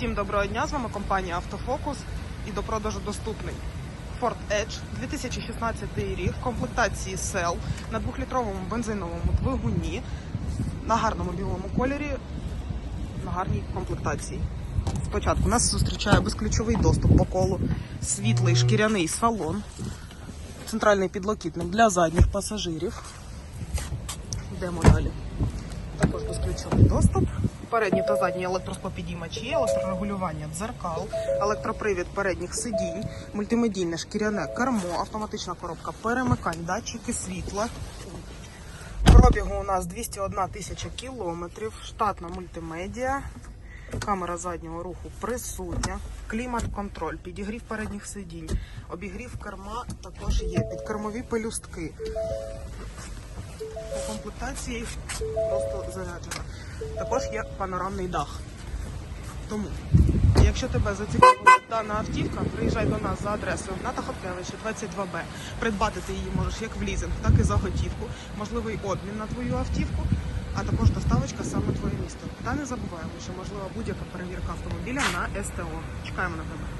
Всім доброго дня! З вами компанія Автофокус і до продажу доступний Ford Edge 2016 рік в комплектації Cell на 2-літровому бензиновому двигуні на гарному білому кольорі, на гарній комплектації. Спочатку нас зустрічає безключовий доступ по колу, світлий шкіряний салон, центральний підлокітник для задніх пасажирів. Йдемо далі. Також безключовий доступ. Передні та задні електросклопідіймачі, електрорегулювання дзеркал, електропривід передніх сидінь, мультимедійне шкіряне кермо, автоматична коробка перемикань, датчики світла. Пробігу у нас 201 тисяча кілометрів, штатна мультимедіа, камера заднього руху присутня, клімат-контроль, підігрів передніх сидінь, обігрів керма також є, підкермові пелюстки. По комплектації просто заряджена. Також є панорамний дах. Тому, якщо тебе зацікавила дана автівка, приїжджай до нас за адресою Гната Хоткевича, 22Б. Придбати ти її можеш як в лізинг, так і за готівку, можливий обмін на твою автівку, а також доставочка саме твоє місто. Та не забуваємо, що можлива будь-яка перевірка автомобіля на СТО. Чекаємо на тебе.